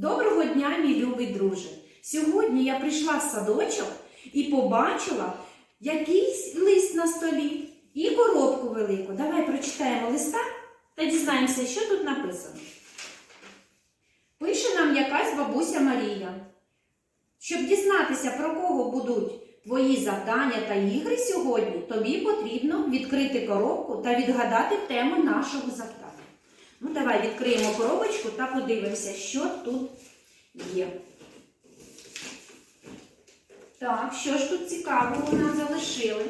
Доброго дня, мій любий друже! Сьогодні я прийшла в садочок і побачила якийсь лист на столі і коробку велику. Давай прочитаємо листа та дізнаємося, що тут написано. Пише нам якась бабуся Марія. Щоб дізнатися, про кого будуть твої завдання та ігри сьогодні, тобі потрібно відкрити коробку та відгадати тему нашого завдання. Ну, давай відкриємо коробочку та подивимося, що тут є. Так, що ж тут цікавого нам залишили?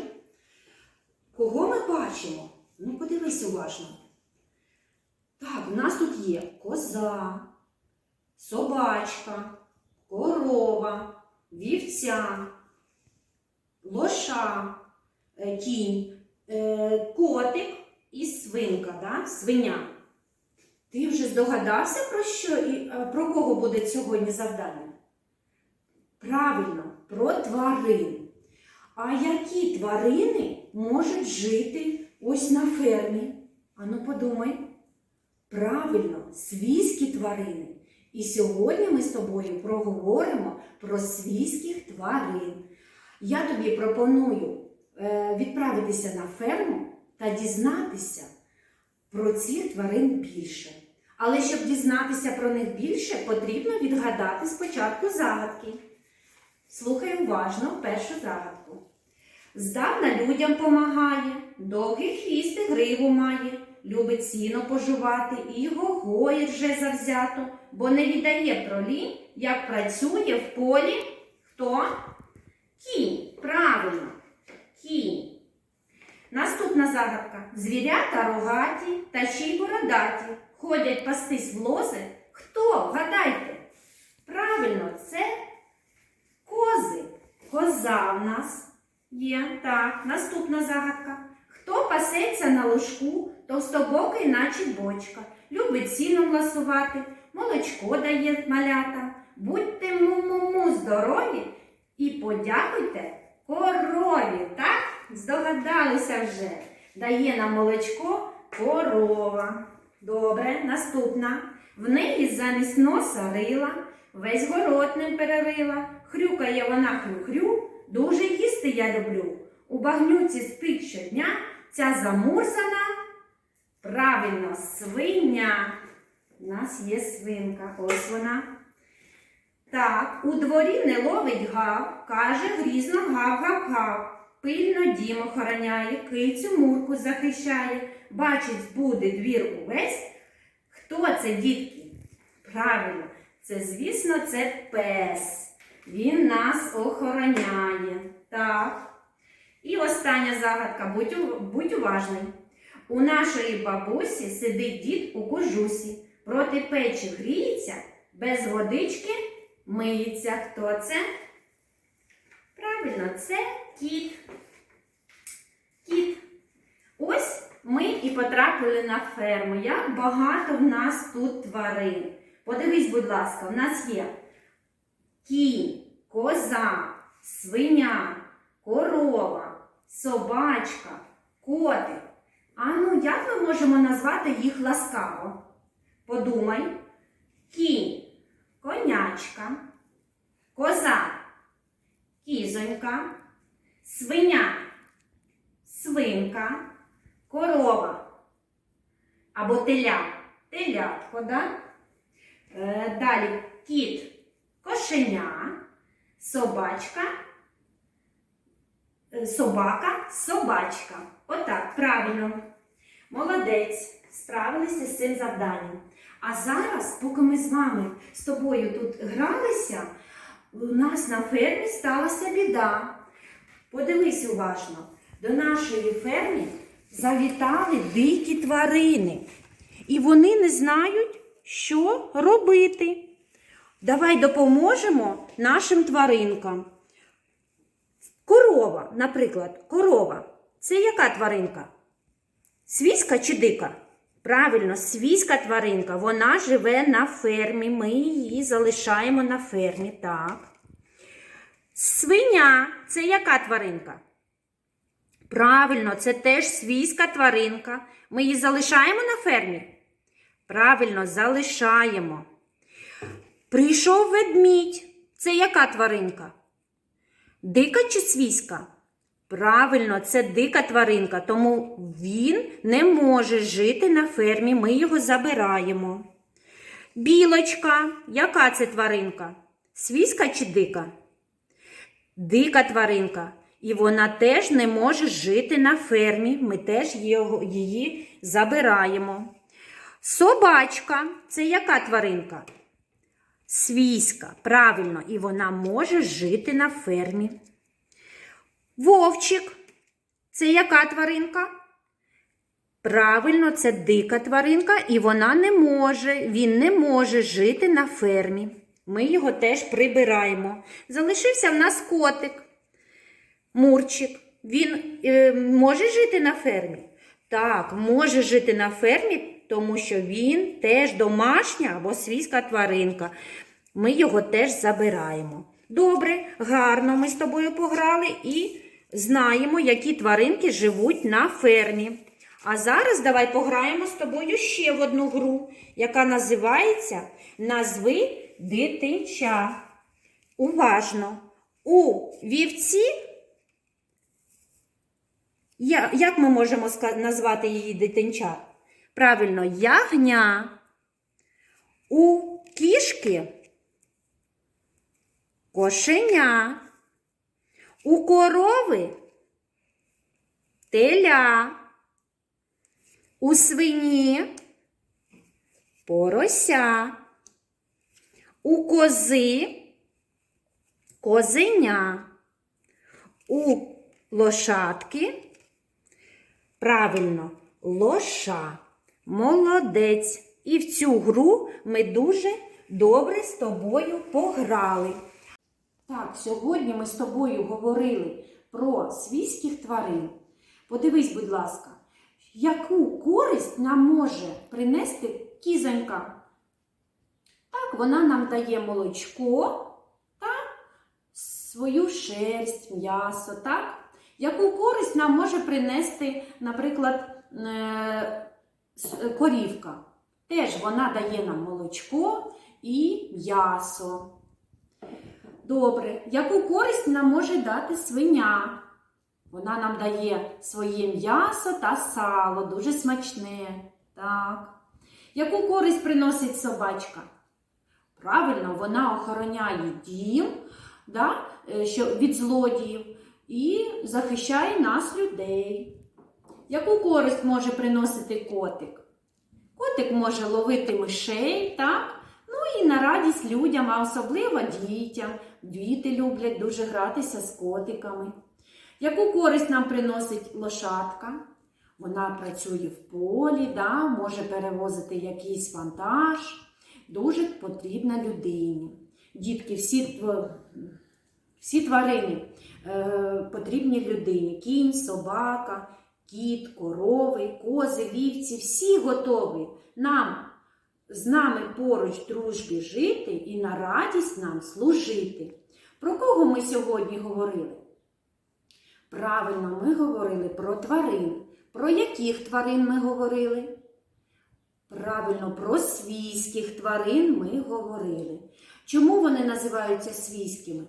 Кого ми бачимо? Ну, подивись уважно. Так, в нас тут є коза, собачка, корова, вівця, лоша, е, кінь, е, котик і свинка, да? свиня. Ти вже здогадався, про що і е, про кого буде сьогодні завдання? Правильно, про тварин. А які тварини можуть жити ось на фермі? Ану подумай. Правильно, свійські тварини. І сьогодні ми з тобою проговоримо про свійських тварин. Я тобі пропоную е, відправитися на ферму та дізнатися про цих тварин більше. Але щоб дізнатися про них більше, потрібно відгадати спочатку загадки. Слухай уважно першу загадку. Здавна людям помагає, довгий хвіст і гриву має, любить сіно пожувати і його гоїть вже завзято, бо не віддає про лінь, як працює в полі. Хто? Кінь. Правильно. Кінь. Наступна загадка. Звірята рогаті та ще й бородаті. Ходять пастись в лози. Хто? Гадайте. Правильно, це кози. Коза в нас є. Так, наступна загадка. Хто пасеться на ложку, товстобокий, наче бочка, любить сіном ласувати, молочко дає малятам. Будьте му-му-му здорові і подякуйте корові. Так? Здогадалися вже. Дає нам молочко корова. Добре, наступна. В неї замість носа рила, весь город ним перерила. Хрюкає вона хрю-хрю, дуже їсти я люблю. У багнюці спить щодня ця замурзана. Правильно, свиня. У нас є свинка. Ось вона. Так, у дворі не ловить гав, каже грізно гав-гав-гав. Пильно дім охороняє, кицю мурку захищає, бачить, буде двір увесь. Хто це, дітки? Правильно, це, звісно, це пес. Він нас охороняє. Так. І остання загадка, будь, будь уважний. У нашої бабусі сидить дід у кожусі, проти печі гріється, без водички миється. Хто це? Правильно, це кіт. Кіт. Ось ми і потрапили на ферму. Як багато в нас тут тварин. Подивись, будь ласка, в нас є кінь, коза, свиня, корова, собачка, котик. А ну, як ми можемо назвати їх ласкаво? Подумай. Кінь, конячка, коза, кізонька, свиня, свинка, корова або теля, телятко, да? Е, далі кіт, кошеня, собачка, е, собака, собачка. Отак, правильно. Молодець, справилися з цим завданням. А зараз, поки ми з вами з тобою тут гралися, у нас на фермі сталася біда. Подивись уважно, до нашої ферми завітали дикі тварини. І вони не знають, що робити. Давай допоможемо нашим тваринкам. Корова, наприклад, корова. Це яка тваринка? Свійська чи дика? Правильно, свійська тваринка. Вона живе на фермі. Ми її залишаємо на фермі. Так. Свиня це яка тваринка? Правильно, це теж свійська тваринка. Ми її залишаємо на фермі? Правильно, залишаємо. Прийшов ведмідь. Це яка тваринка? Дика чи свійська? Правильно, це дика тваринка, тому він не може жити на фермі. Ми його забираємо. Білочка, яка це тваринка? Свійська чи дика? Дика тваринка. І вона теж не може жити на фермі. Ми теж її забираємо. Собачка це яка тваринка? Свійська, правильно, і вона може жити на фермі. Вовчик це яка тваринка? Правильно, це дика тваринка, і вона не може, він не може жити на фермі. Ми його теж прибираємо. Залишився в нас котик. Мурчик. Він е, може жити на фермі? Так, може жити на фермі, тому що він теж домашня або свійська тваринка. Ми його теж забираємо. Добре, гарно ми з тобою пограли і знаємо, які тваринки живуть на фермі. А зараз давай пограємо з тобою ще в одну гру, яка називається Назви дитинча. Уважно. У вівці. Як ми можемо назвати її дитинча? Правильно, ягня. У кішки кошеня. У корови теля. У свині порося. У кози козеня. У лошадки Правильно, лоша. Молодець. І в цю гру ми дуже добре з тобою пограли. Так, сьогодні ми з тобою говорили про свійських тварин. Подивись, будь ласка, яку користь нам може принести кізонька? Так, вона нам дає молочко та свою шерсть, м'ясо, так? Яку користь нам може принести, наприклад, е, корівка? Теж вона дає нам молочко і м'ясо. Добре, яку користь нам може дати свиня? Вона нам дає своє м'ясо та сало, дуже смачне. Так. Яку користь приносить собачка? Правильно, вона охороняє дім да, е, що, від злодіїв і захищає нас, людей. Яку користь може приносити котик? Котик може ловити мишей, так? І на радість людям, а особливо дітям. Діти люблять дуже гратися з котиками. Яку користь нам приносить лошадка? Вона працює в полі, да, може перевозити якийсь вантаж. Дуже потрібна людині. Дітки, всі, всі тварини е, потрібні людині. Кінь, собака, кіт, корови, кози, вівці, всі готові нам з нами поруч в дружбі жити і на радість нам служити. Про кого ми сьогодні говорили? Правильно, ми говорили про тварин. Про яких тварин ми говорили? Правильно, про свійських тварин ми говорили. Чому вони називаються свійськими?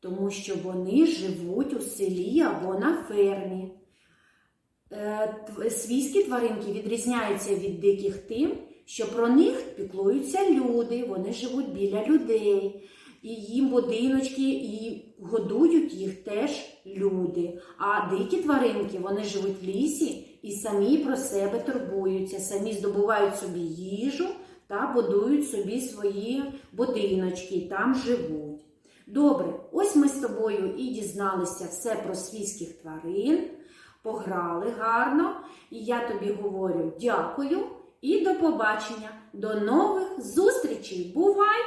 Тому що вони живуть у селі або на фермі. Е, Свійські тваринки відрізняються від диких тим, що про них піклуються люди, вони живуть біля людей, і їм будиночки і годують їх теж люди. А дикі тваринки вони живуть в лісі і самі про себе турбуються, самі здобувають собі їжу та будують собі свої будиночки і там живуть. Добре, ось ми з тобою і дізналися все про свійських тварин, пограли гарно, і я тобі говорю дякую і до побачення, до нових зустрічей. Бувай!